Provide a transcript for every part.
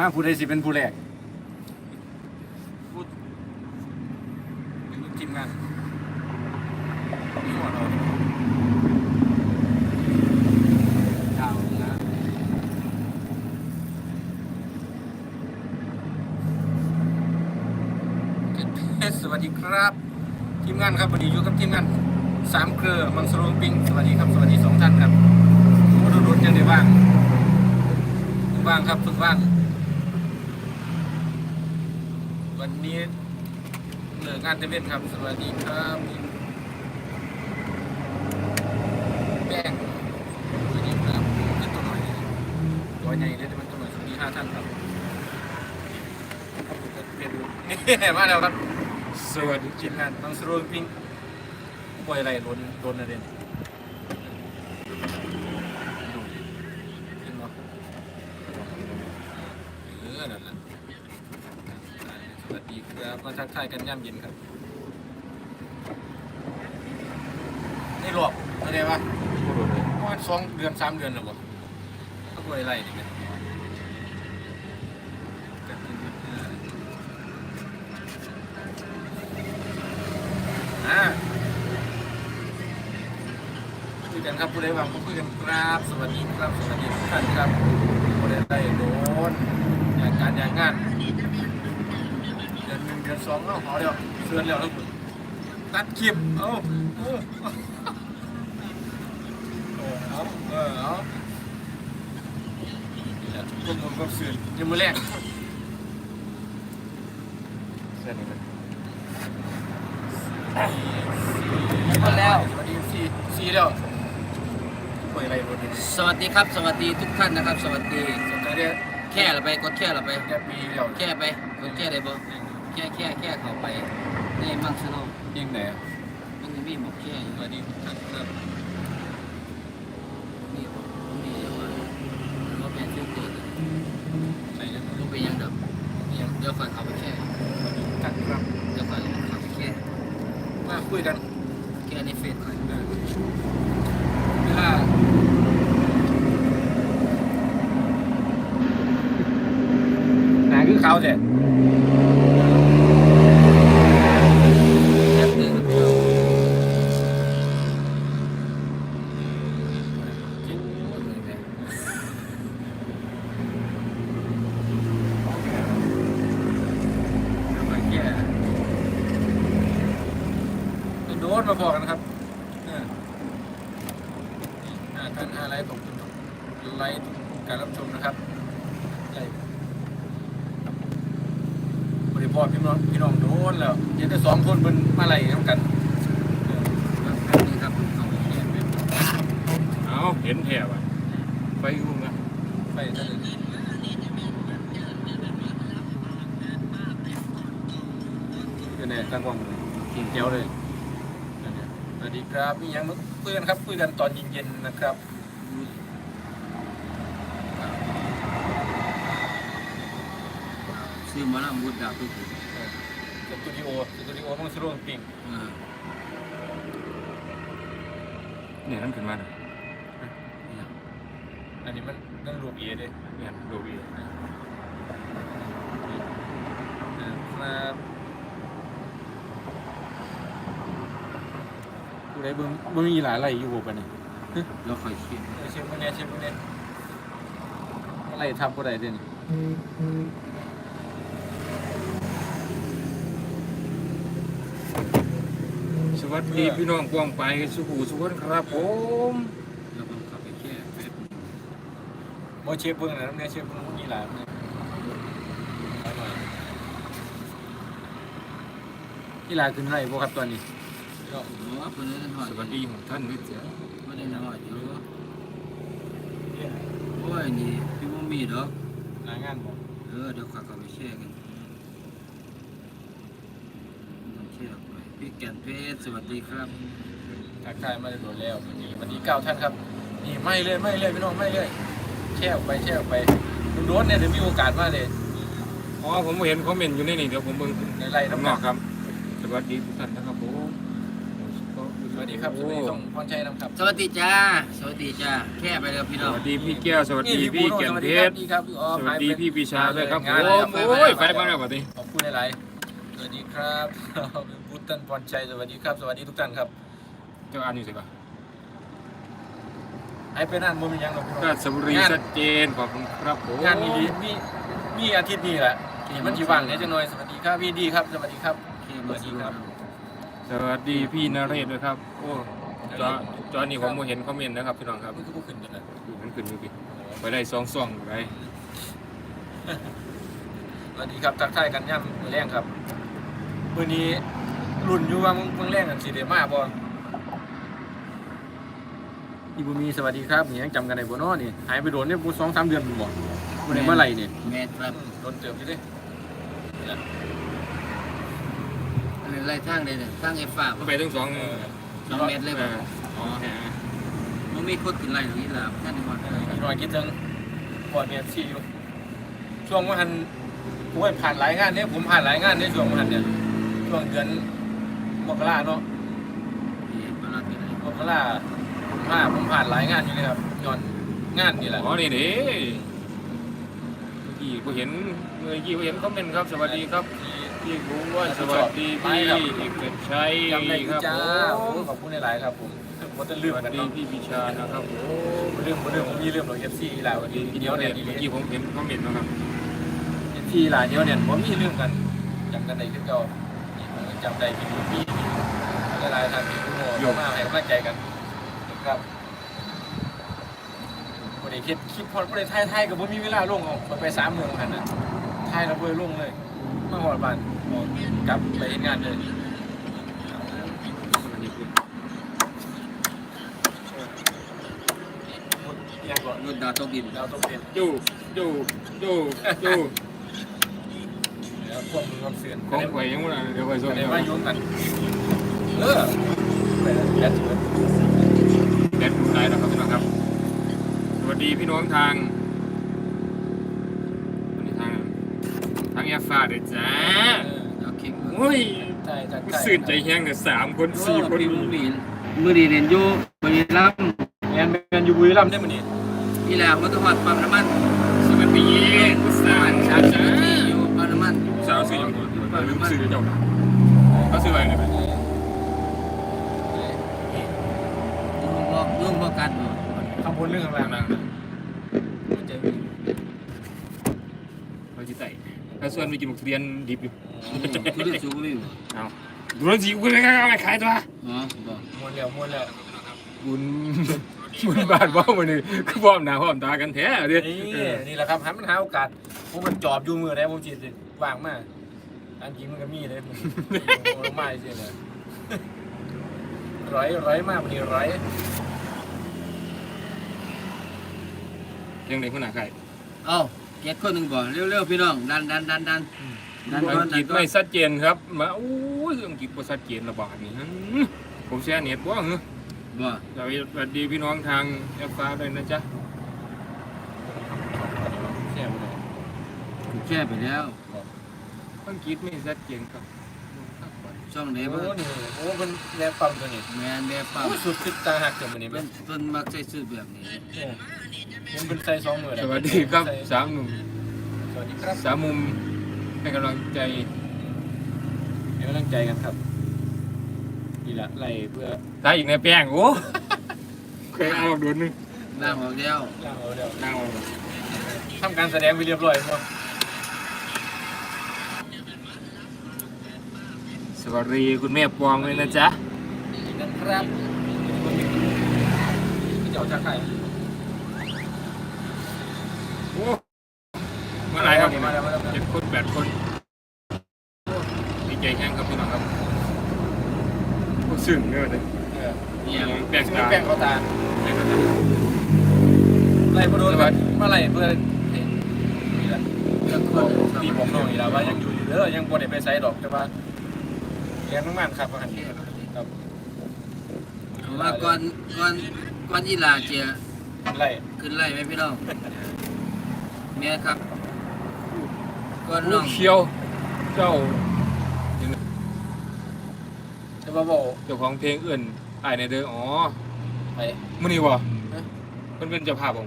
มาผู้ใดสิเป็นผู้แรกพูดเป็นทีมงานมีหัวเราดาวนะสวัสดีครับ ทีมงานครับวันนี้อยู่กับทีมงานสามเครือมังสโรงปิงสวัสดีครับสวัสดีสองท่านครับโอ้โดดๆยังได้บ้างเพิ่งว่างครับเพิ่งว่าง วันนี้เหลืองานเทเวนครับ สวัสดีครับแป้งสวัสดีครับขึ้นตัวหน่อยตัวใหญ่เลยแต่มันตัวหน่อยสวัสดีห้าท่านครับเป็นมาแล้วครับ สวัสดีทีมงานบางสโรลพิงปล่อยอะไรล้นล้นอะไรเนี่ยดูเห็นบ่เออนั่นแหละ สวัสดีครับมาทักทายกันย่ำเย็นครับนี่หลอกอะไรวะประมาณสองเดือนสามเดือนหรือเปล่าก็ป่วยอะไรนี่กันอ่าคุยกันครับผู้ใดว่างก็คุยกันครับ สวัสดีครับ สวัสดีทุกท่านครับผู้ใดได้โดนอย่างการอย่างงาน สองเอ้าเอเดียวเสือนแล้วแล้วคุณตัดคลิปเอ้าเออเอาเออเอานี่แหละพวกผมก็เสือนยังมือแรกเสือนนี่มันหมดแล้วสวัสดีสี่สี่แล้วป่วยอะไรรถนี่สวัสดีครับ สวัสดีทุกท่านนะครับ สวัสดีสนใจได้แค่ละไปกดแค่ละไป แค่ปีเดียวแค่ไปกดแค่ได้บ่ แค่แค่แค่เขาไปในมังสโนยิงไหนมันจะมีหมกแค่อยู่วัสดีทุกท่านครับนี่ผมมีเยอะมากรถแมนฟิวเกิดใส่ยังรถไปยังเดิมยังเดี๋ยวคอยเขาไปแค่สวัสดีทุกท่านครับเดี๋ยวคอยเขาไปแค่มาคุยกันแค่ในเฟซคอยถ้าหนาคือเขาเสร็จ แอปเดินกับเราแค่ โดน มาบอกกันครับเออนี่ท่านห้าไลฟ์ของคุณไลฟ์การรับชมนะครับไลฟ์บริพอพี่น้องพี่น้องโดนแล้วเดี๋ยวแต่สองคนเป็นมาไล่น้ำกันเองครับเขาไปแค่แป๊บนึงเห็นแถบอะไปยุ่งนะไปท่านอื่นเป็นตั้งกล้องเลยกินเกี๊ยวเลย วัสดีครับมียังมาคุยกันครับคุยกันตอนเย็นๆนะครับซื้อมาแล้วมุดดาวทุกคนเออสตูดิโอสตูดิโอมังสโรงปิงอ่าเนี่ยนั่นขึ้นมาเลยเนี่ยอันนี้มันนั่นรวมเอเลยเนี่ยดูดีนะครับ ผู้ใดเบิ่งบ่มีหลายไรอยู่บ่ปะนี่เราค่อยคิดเออเชื่อมื้อนี้เชื่อมื้อนี้อะไรทำบ่ได้เด้นี่สวัสดีพี่น้องกวางไปสุขุสุขนครับผมเราบังคับไปแค่แป๊บบ่เชื่อเบิ่งนะเนี่ยเชื่อเบิ่งมีหลายมื้อหลายหน่อยนี่หลายขึ้นไรบ่ครับตอนนี้ สวัสดีของท่านด้วยจ้ะไม่ได้หน่อยเยอะโอ้ยนี่พี่ว่ามีดอกหลายงานบ่เออเดี๋ยวข้าเข้าไปแช่กันต้องแช่ออกไปพี่แก่นเพชรสวัสดีครับทักทายมาได้โดนแล้ววันนี้วันนี้เก้าท่านครับ นี่ไม่เลยไม่เลยพี่น้องไม่เลยแช่ออกไปแช่ออกไปโดนๆเนี่ยเดี๋ยวมีโอกาสมาเลยอ๋อผมเห็นคอมเมนต์อยู่ในนี่เดี๋ยวผมเบิ่งในไล่ข้างน้ำนหนัอกกครับสวัสดีทุกท่านนะครับผมก็สวัส ดีครับ สวัสดีส่งพรชัยนะครับ สวัสดีจ้า สวัสดีจ้า แค่ไปเลยพี่สน้องวัสดีพี่แก้ว สวัสดีพี่แก่นเพชรดีครับพี่ออสวัสดีพี่ปีชาด้วยครับผงานมเลยครับโอ้ยไฟบ้างแล้วบัดนี้ขอบคุณหลายๆสวัสดีครับพุทธันพรชัย สวัสดีครับ สวัสดีทุกท่านครับ เจ้าอ่านอยู่สิก่อนให้เป็นนั่นมือมียังหรอกพี่น้องราชบุรีงานชัดเจนขอบคุณครับผมงานมีดีมีมีอาทิตย์นี้แหละนี่มันจีว่างเนี่ยจะหน่อย สวัสดีครับพี่ดีครับ สวัสดีครับแค่มาสิครับ สวัสดีพี่นเรศด้วยครับ โอ้จอจอนี่ผมบ่เห็นคอมเมนต์นะครับพี่น้องครับมันก็บ่ขึ้นจังเลยมันขึ้นอยู่พี่ไปได้สองซ่องไปสวัสดีครับทักทายกันย่ำมือแรงครับมื้อนี้รุ่นอยู่ว่ามึงมึงแรงกันสิได้มาบ่อีบุมีสวัสดีครับนี่ยังจำกันได้บ่เนาะนี่หายไปโดนเนี่ยบ่2 3เดือนบ่บ่ได้เมื่อไหร่นี่แม่ครับโดนเติมอยู่เด้อันนี้ ไรทางเลยเนี่ยทางไอ้ฟ้าก็ไปทั้งสองสองเมตรเลยเอบ่ออ๋อฮะมันมีคนขึ้นไรตรงนี้ล่ะท่านนี่มันรอยคิดถึงบอดเมียซีอยู่ช่วงวันหันผมผ่านหลายงานเนี่ยผมผ่านหลายงานในช่วงวันหันเนี่ยช่วงเดือนมกราเนาะนี่มาลาที่ไหนมกราผมผ่านผมผ่านหลายงานอยู่เลยครับย้อนงานนี่แหละอ๋อนี่เด้เมื่อกี้ผมเห็นเมื่อกี้ผมเห็นคอมเมนต์ครับสวัสดีครับ พี่บุ้งว่าสวัสดีพี่เอกชัยจำได้ครับจ้าผโอ้มขอบคุณหลายๆครับผมผมจะลืมสวัสกันดีเนาะพี่ปิชานะครับผมผมลืมผมลืมผมมีลืมหรอกเอฟซีหลายวันนี้พี่เดีเดียยววเนี่เนี่ยยดีเมื่อกี้ผมเห็นคอมเมนต์นะครับเอฟซีหลายเดียวเนี่ยผมมีลืมกันจำกันได้คือเก่านี่ผมจำได้พี่พี่หลายๆท่านพี่ผู้โหมาให้กำลังใจกันครับบริคิดคิดพอดบริไทยไทยกับผมมีเวลาลงออกไปสามเมืองหันน่ะ ไทยเราเบยลงเลย มาหอดบ้านกลับไปเฮ็ดงานเลยยังก่อนรถดาวตกดินเราต้องเป็นดูดูดูดูเดี๋ยวพวกมึงความเสื่อมของไข่ยังไงเดี๋ยวไปส่งเดี๋ยวมายุ่งกัน เออไปแล้วแบตเถื่อนแดดได้แล้วครับพี่น้องครับ สวัสดีพี่น้องทางวันนี้ทาง ทางแอฟฟ้าเด้อจ้าดาวเข็มโอ้ยใช่ใช่สื่นใจแห้งเลยสามคนสี่คนพี่บุ้งมีมือดีเรียนอยู่บริรัมย์แอนแมนอยู่บุรีรัมย์ได้มั้ยนี่นี่แหละมันต้องหอดปั๊มน้ำมันสวัสดีผู้สาวจ้าที่อยู่ปั๊มน้ำมันผู้สาวสื่อยังไงลืมสื่อเจ้าเขาสื่ออะไรเนี่ยลุงบอกลุงบอกกันบ่คำพูดเรื่องอะไรทางนั้น มันจะมี เขาจิไต่ ถ้าส่วนมีกินหมกทุเรียนดิบอยู่ทุเรียนสูงเลยบ่เอาดูแล้วสิอุ้ยไม่กล้าไม่ขายตัวอ๋อบ่มวนแล้วมวนแล้วบุญบุญบาทว่ามันนี่คือพร้อมหน้าพร้อมตากันแท้เด้นี่นี่แหละครับหามันหาโอกาสผมมันจอบอยู่มือได้ผมจีดว่างมากอันจริงมันก็มีเลยผมผมลงมาจริงเลยร้อยร้อยมากวันนี้ร้อยยังไงคนหน้าใครเอ้า เก็ดคนหนึงบ่เร็วๆพี่น้องดันดันดันดันดันก่อนอังดักฤนษก่อไม่นชัดเจนครับ มาอู้ยอังกฤษบ่ชัดเจนระบาดนี่ฮะผมแชร์เน็ตบ่เหรอบ่สวัสดีพี่น้องทางแอฟฟ้าด้วยนะจ๊ะแช่ไปเลยแช่ไปแล้วอังกฤษไม่ชัดเจนครับ ช่องไหนโอ้บ่นี่โอ้มันแรงปั๊มตัวนี้แม่นแบบปั๊มโอ้สุดติดตาหักเกินมันนี่เป็เป็นนเพิ่นมักใส่ชุดแบบนี้ มันเป็นใส่สองมือสวัสดีครับสามหนุ่มสวัสดีครับสามมุมให้กำลังใจให้กำลังใจกันครับนี่แหละไล่เพื่อตายอีกในแป้งโอ้เคยเอาโดนนึงล่างออกแล้วล่างเอาเดี๋ยวเอาทำการแสดงไปเรียบร้อยหมด วัสดีคุณแม่ปองเลยนะจ๊ะนะครับเจ้าจะใครโอ้เมื่อไหร่ครับมาแล้วมาแล้วเจ็ดคนแปดคนโอ้ดีใจแห้งครับพี่น้องครับโอ้ซึ้งเยอะเลยเออเนี่ยแปลกซึ่งตาแป้งเขาตาแปลกตาไล่มาโดนกันมาไล่เพื่อนี่แหละแล้วก็ตีผมน้องอีกแล้วว่ายังอยู่อยู่เด้อยังบ่ได้ไปไซดอกแต่ว่า เรียนมากๆครับว่าหันครับว่าก่อนก่อนก่อนอีหลาเจียไล่ขึ้นไล่ไหมพี่น้องแม่ครับก่อนลูน้อกงเขียว เจ้าแต่ว่าบอกเจ้าของเพลงเอื่นอ้ายในเด้ออ๋อไปมื้อนี้บ่เอ๊ะเพิ่นเป็นเจ้าภาพของ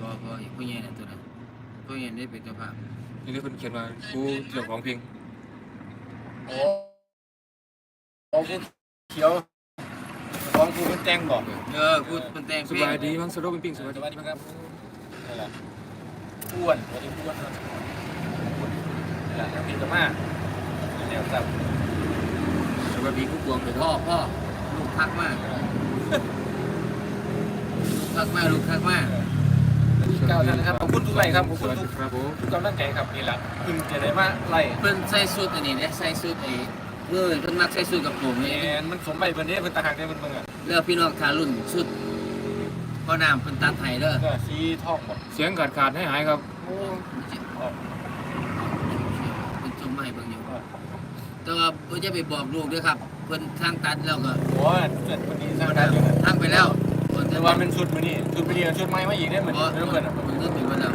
พอพอผู้ใหญ่นั่นตัวนั้นผู้ใหญ่ได้เป็นเจ้าภาพนี่เด้อเพิ่นเขียนว่าผู้เจ้าของเพลง โอ้โอ้ผู้เขียวของผู้เป็นแตงบอกเออพูดเป็นแต่งสเพลงบายดีมั้งสะดวกเป็นปิ้งสสบายวัสดีดีครับนี่แหละอ้วนสวัสดีอ้วนครับนี่แหละครับพี่กมาเดี๋ยวครับสวัสดีผู้กวงเลยพ่อพ่อลูกทักมากลูกทักมากลูกทักมาก เก้าท่านนะครับขอบคุณทุกไลค์ครับขอบสคุณวัสทุดีกครับผมทุกกำลังใจครับนี่แหละเพิ่งจะได้มาไล่เพิ่นใส่สูทอันนี้เนี่ยใส่สูทไอ้เออเพิ่นมักใส่สูทกับผมแมนี่นมันสมใบเพิ่นนี้เพิ่นตาหักได้เพิ่นเบิ่งอะเลือกพี่น้องทารุ่นชุดพ่อน้ำเพิ่นตัดให้เด้อก็สีทองหมดเสียงขาดขาดให้หายครับโอ้ออกเพิ่นจมให้เบิ่งอยู่แต่ว่าบ่จะไปบอกลูกเด้อครับเพิ่นทางตัดแล้วก็โหเกิดคนนี้สร้างได้อยู่นะทางไปแล้วเพิ่น แต่ว่าเป็นชุดมื้อนี้ชุดมื้อนี้ชุดใหม่มาอีกได้เหมือนบ่เดิมเพิ่เพิ่นนอะเพิ่นก็ถือว่าแล้ว